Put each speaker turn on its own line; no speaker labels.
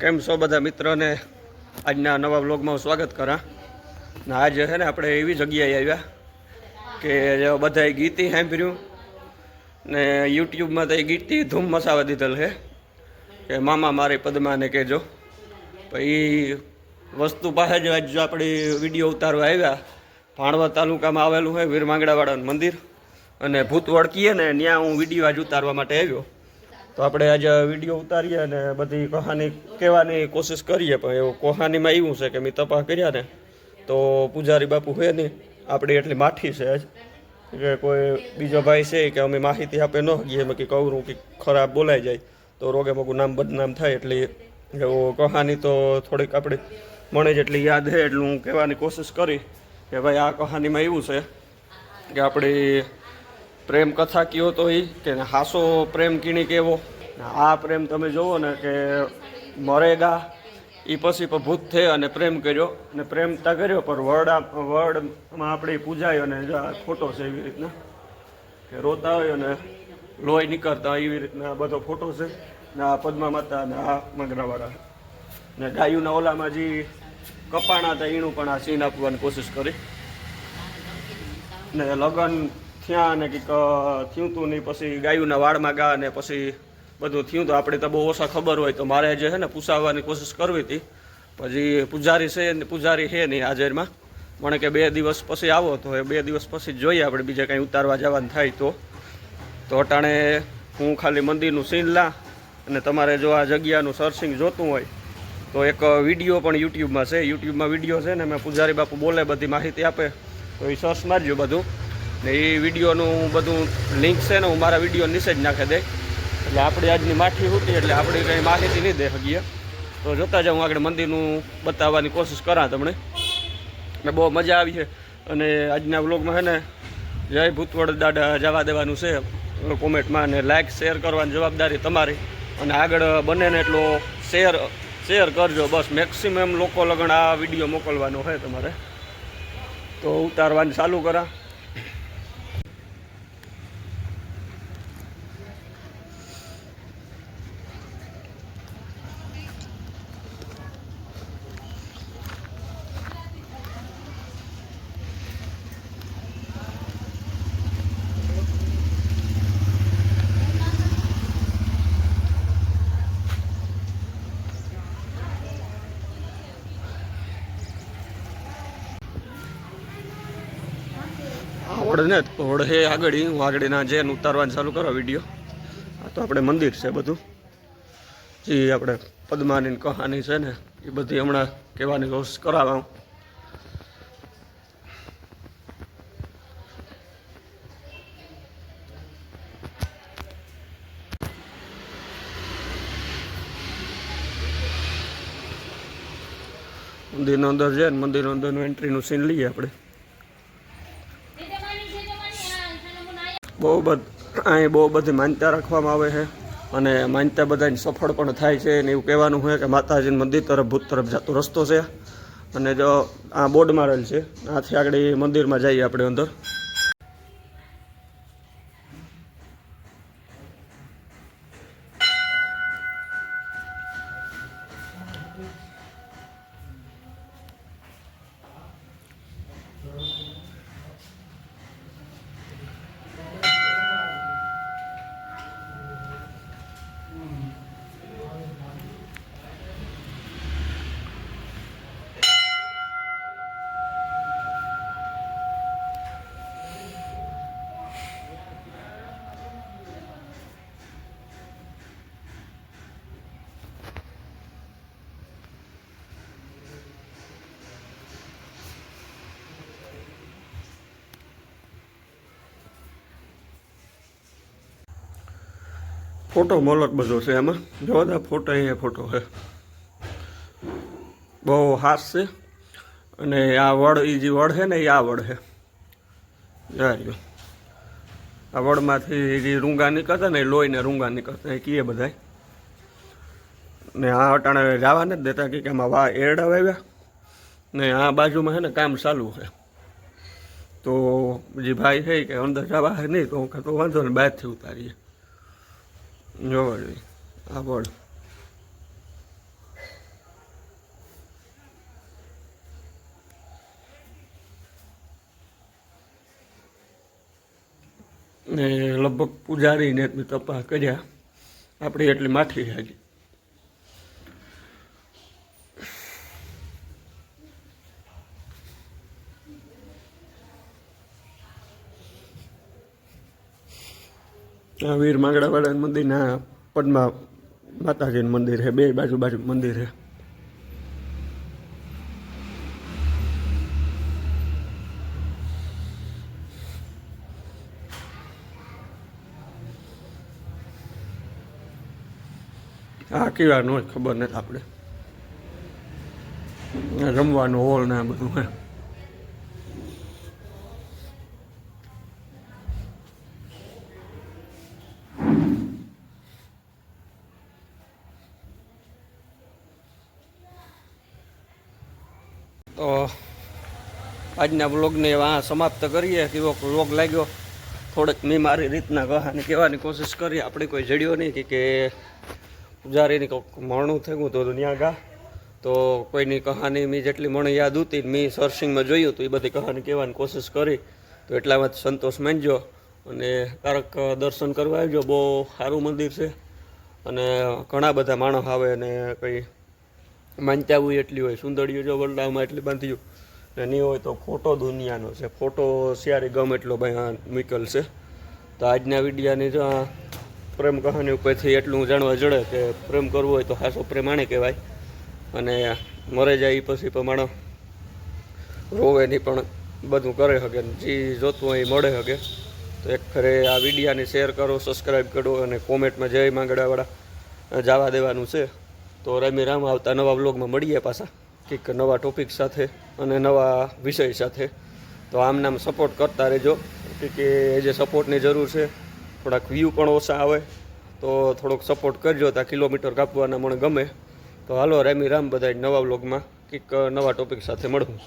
કેમ છો બધા મિત્રોને? આજના નવા વ્લોગમાં હું સ્વાગત કરા. ને આજે છે ને આપણે એવી જગ્યાએ આવ્યા કે બધાએ ગીતી સાંભળ્યું ને યુટ્યુબમાં તો એ ગીતી ધૂમ મસાવા દીધેલ છે કે મામા મારી પદ્માને કહેજો. પછી વસ્તુ પાસે જ આજ આપણે વીડિયો ઉતારવા આવ્યા. ભાણવા તાલુકામાં આવેલું હોય વીર માંગડાવાળાનું મંદિર. અને ભૂત વળકીએ ને, ત્યાં હું વીડિયો આજ ઉતારવા માટે આવ્યો. તો આપણે આજે વીડિયો ઉતારીએ અને બધી કહાની કહેવાની કોશિશ કરીએ, પણ એવું કહાનીમાં એવું છે કે મેં તપાસ કર્યા ને, તો પૂજારી બાપુ હોય નહીં આપણી એટલી માઠી છે આજ. કે કોઈ બીજો ભાઈ છે કે અમે માહિતી આપે ન ગઈએ એમાં કે કહું કે ખરાબ બોલાઈ જાય, તો રોગે મગું નામ બદનામ થાય એટલે એવું કહાની તો થોડીક આપણે મને જેટલી યાદ છે એટલું હું કહેવાની કોશિશ કરી કે ભાઈ આ કહાનીમાં એવું છે કે આપણી પ્રેમ કથા કયો તો એ કે હાસો પ્રેમ કીણી કેવો આ પ્રેમ તમે જોવો ને કે મરેગા એ પછી પણ ભૂત થઈ અને પ્રેમ કર્યો. અને પ્રેમ તા કર્યો, પણ વર્ડ વર્ડમાં આપણે પૂજાયો ને ફોટો છે એવી રીતના, કે રોતા હોય અને લોહી નીકળતા એવી રીતના બધો ફોટો છે. ને આ પદ્મા માતા અને આ મગરાવાળા. ને ગાયુના ઓલામાં જે કપાણા હતા એનું પણ આ સીન આપવાની કોશિશ કરી. ને લગ્ન થયા ને કંઈક થયું તું નહીં પછી ગાયુના વાળમાં ગા ને પછી બધું થયું તો આપણે તો બહુ ઓછા ખબર હોય તો મારે જે છે ને પૂછાવવાની કોશિશ કરવી હતી. પછી પૂજારી છે પૂજારી છે નહીં હાજરમાં. મને કે બે દિવસ પછી આવો તો એ બે દિવસ પછી જોઈએ આપણે બીજે કંઈ ઉતારવા જવાનું થાય તો. તો અટાણે હું ખાલી મંદિરનું સીન લા અને તમારે જો આ જગ્યાનું સર્ચિંગ જોતું હોય તો એક વીડિયો પણ યુટ્યુબમાં છે. યુટ્યુબમાં વીડિયો છે ને મેં પૂજારી બાપુ બોલે બધી માહિતી આપે. તો એ સર્ચ મારજો બધું. ને એ વિડીયોનું બધું લિંક છે ને હું મારા વીડિયો નીચે જ નાખી દે એટલે આપણે આજની માઠી હતી એટલે આપણે કંઈ માહિતી નહીં દે શકીએ તો જોતા જાઉં આગળ મંદિરનું બતાવવાની કોશિશ કરા તમને. ને બહુ મજા આવી છે. અને આજના વ્લોગમાં છે ને, જય ભૂતવડ દાદા જવા દેવાનું છે. કોમેન્ટમાં અને લાઇક શેર કરવાની જવાબદારી તમારી. અને આગળ બને ને એટલો શેર શેર કરજો. બસ મેક્સિમમ લોકો લગણ આ વીડિયો મોકલવાનો છે તમારે. તો ઉતારવાની ચાલુ કરા. આવડ ને હોડ હે આગળ હું આગળના જેન ઉતારવાનું ચાલુ કરો વીડિયો. આ તો આપણે મંદિર છે બધું. જે આપણે પદ્માની કહાની છે ને, એ બધી હમણાં કહેવાની કોશિશ કરાવા હું. મંદિરના અંદર છે મંદિરનો અંદરનું એન્ટ્રીનું સીન લઈએ આપણે. બહુ બધ, અહીં બહુ બધી માન્યતા રાખવામાં આવે છે અને માન્યતા બધાની સફળ પણ થાય છે અને એવું કહેવાનું છે કે માતાજીનું મંદિર તરફ, ભૂત તરફ જતો રસ્તો છે. અને જો આ બોર્ડ મારેલ છે, આથી આગળ મંદિરમાં જઈએ આપણે અંદર. ફોટો મોલક બધો છે એમાં. જો બધા ફોટો એ ફોટો છે. બહુ હાસ છે. અને આ વડ એ જે વડ છે ને એ આ વડ છે. જાર્યો આ વડમાંથી જે રૂંગા નીકળતા ને એ લોહીને રૂંગા નીકળતા એ કીએ બધાય. ને આ અટાણે જવા નથી દેતા કે આમાં વા એરડા વાવ્યા. ને આ બાજુમાં છે ને કામ ચાલુ છે. તો જે ભાઈ છે કે અંદર જવા છે નહીં, તો હું તો વાંધો ને બહારથી ઉતારીએ. જોવા જોઈએ આ બોર્ડ ને લગભગ પૂજારીને તપા કર્યા. આપણે એટલી માથે હાજી. વીર માંગડાવાળા મંદિરના પદ્મા માતાજીનું મંદિર છે, બે બાજુ બાજુ મંદિર છે. આ કેવાનું ખબર નથી આપણે. રમવાનું હોલ ને બધું. તો આજના બ્લોગને આ સમાપ્ત કરીએ. કેવો બ્લોગ લાગ્યો? થોડેક મેં મારી રીતના કહાની કહેવાની કોશિશ કરી. આપણે કોઈ જડ્યો નહીં કે- પૂજારીને કોઈક મરણું થયું તો ત્યાં ગા. તો કોઈની કહાની મેં જેટલી મને યાદ હતી મેં સર્ચિંગમાં જોયું તો એ બધી કહાની કહેવાની કોશિશ કરી. તો એટલામાં સંતોષ માનજો અને તારક દર્શન કરવા આવજો. બહુ સારું મંદિર છે અને ઘણા બધા માણસ આવે અને કંઈ માનતા હોય એટલી હોય, સુંદરીઓ જો વરડામાં એટલી બાંધ્યું. ને નહીં હોય તો ફોટો દુનિયાનો છે. ફોટો સિયારી ગમે એટલો ભાઈ મિકલ છે તો આજના વિડીયાની જો પ્રેમ કહાની ઉપરથી એટલું જાણવા જડે કે પ્રેમ કરવો હોય તો હાસો પ્રેમ આણે કહેવાય. અને મરે જાય એ પછી પ્રમાણે રોવે નહીં, પણ બધું કરે શકે જે જોતું હોય એ મળે શકે તો એક ખરે આ વિડીયાને શેર કરો સબસ્ક્રાઈબ કરો અને કોમેન્ટમાં જય માંગડાવાળા. જવા દેવાનું છે. તો રમી રામ આવતા નવા બ્લોગમાં મળીએ પાછા. કંઈક નવા ટોપિક સાથે અને નવા વિષય સાથે. તો આમ નામ સપોર્ટ કરતા રહેજો. કે જે સપોર્ટની જરૂર છે, થોડાક વ્યૂ પણ ઓછા આવે. તો થોડોક સપોર્ટ કરજો ત્યાં કિલોમીટર કાપવાના મને ગમે. તો હાલો રેમી રામ બધા નવા બ્લોગમાં કંઈક નવા ટોપિક સાથે મળવું